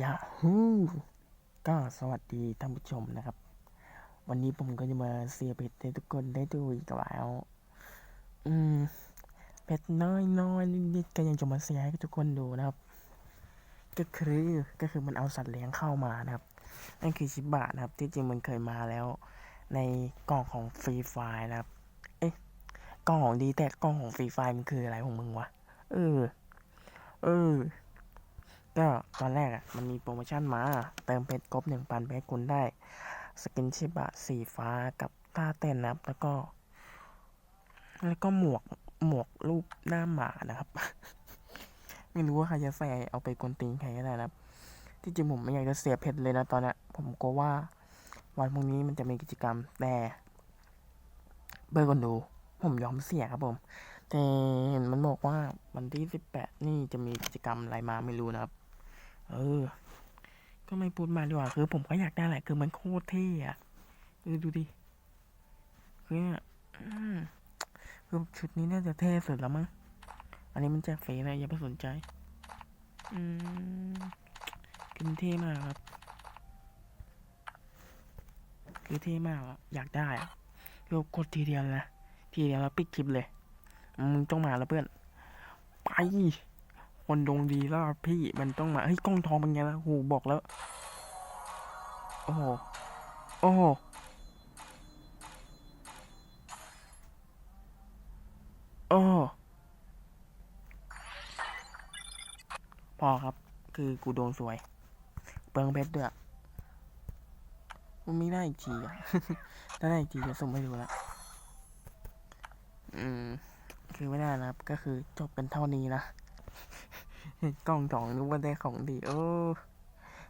ยาฮูก็สวัสดีท่านผู้ชมนะครับ วันนี้ผมก็จะมาเสียเพชรให้ทุกคนได้ดูอีกแล้ว อืมเพชรน้อยน้อยนิดๆก็ยังจะมาเสียให้ทุกคนดูนะครับ ก็คือก็คือมันเอาสัตว์เลี้ยงเข้ามานะครับนั่นคือชิบะนะครับ ที่จริงมันเคยมาแล้ว ในกล่องของฟรีไฟนะครับ เอ๊ะกล่องของดีแต่กล่องของฟรีไฟมันคืออะไรของมึงวะเออ เออ ก็ตอนแรกอะมันมีโปรโมชั่นมา เติมเพชรครบหนึ่งพันเพชรคุณได้ สกินชิบะสีฟ้ากับท่าเต้นนะครับ แล้วก็ แล้วก็หมวกหมวกรูปหน้าหมานะครับ ไม่รู้ว่าใครจะใส่เอาไปกวนตีนใครก็ได้นะครับ ที่จริงผมไม่อยากจะเสียเพชรเลยนะตอนนี้ผมกลัวว่า วันพรุ่งนี้มันจะมีกิจกรรมแต่เบอร์คนดู ผมยอมเสียครับผมแต่เห็นมันบอกว่าวันที่สิบแปดนี่จะมีกิจกรรมอะไรมาไม่รู้นะครับ เออ ก็ไม่พูดมาดีกว่าคือผมก็อยากได้แหละคือมันโคตรเท่อะเออดูดิคือเนี่ยคือชุดนี้น่าจะเท่สุดแล้วมั้งอันนี้มันแจกฟรีนะอย่าไปสนใจ อืมคือมันเท่มากครับ คือเท่มากอะอยากได้อะคือกดทีเดียวลยนะทีเดียวแล้วปิดคลิปเลยมึงต้องมาแล้วเพื่อน ไป คนดวงดีแล้วพี่มันต้องมาเฮ้ยกล้องทองเป็นไงล่ะโหบอกแล้ว โอ้โหโอ้โหโอ้พอครับ คือกูดวงสวย เปิงเพชรด้วยมันไม่ได้อีกทีอะถ้าได้อีกทีจะส่งให้ดูละอืม คือไม่ได้นะครับ ก็คือจบเป็นเท่านี้นะ กล่องสองนึกว่าได้ของดี โอ้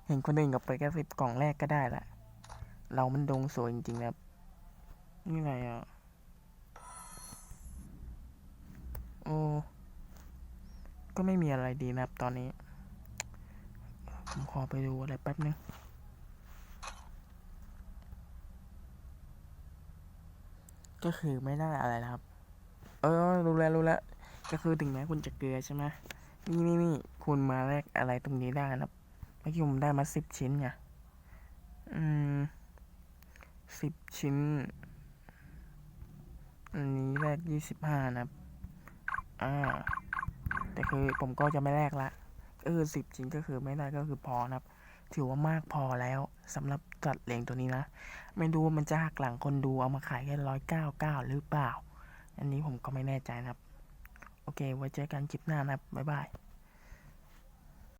เห็นคนอื่นกับไปแค่สิบกล่องแรกก็ได้ละ เรามันดงสวยจริงๆนะครับ นี่ไงอะ โอ้ ก็ไม่มีอะไรดีนะครับตอนนี้ ผมขอไปดูอะไรแป๊บนึงก็คือไม่ได้อะไรนะครับ เออ รู้แล้วรู้แล้ว ก็คือถึงแม้คุณจะเกลือใช่ไหม นี่นี่นี่คุณมาแลกอะไรตรงนี้ได้นะเมื่อกี้ผมได้มาสิบชิ้นไง อืมสิบชิ้น อันนี้แลกยี่สิบห้านะอ่า แต่คือผมก็จะไม่แลกละ เออสิบชิ้นก็คือไม่ได้ก็คือพอนะครับ ถือว่ามากพอแล้วสำหรับจัดเลี้ยงตัวนี้นะ ไม่รู้ว่ามันจะหักหลังคนดูเอามาขายแค่ร้อยเก้าเก้าหรือเปล่า อันนี้ผมก็ไม่แน่ใจนะครับ โอเค ไว้เจอกันคลิปหน้านะครับ บ๊ายบาย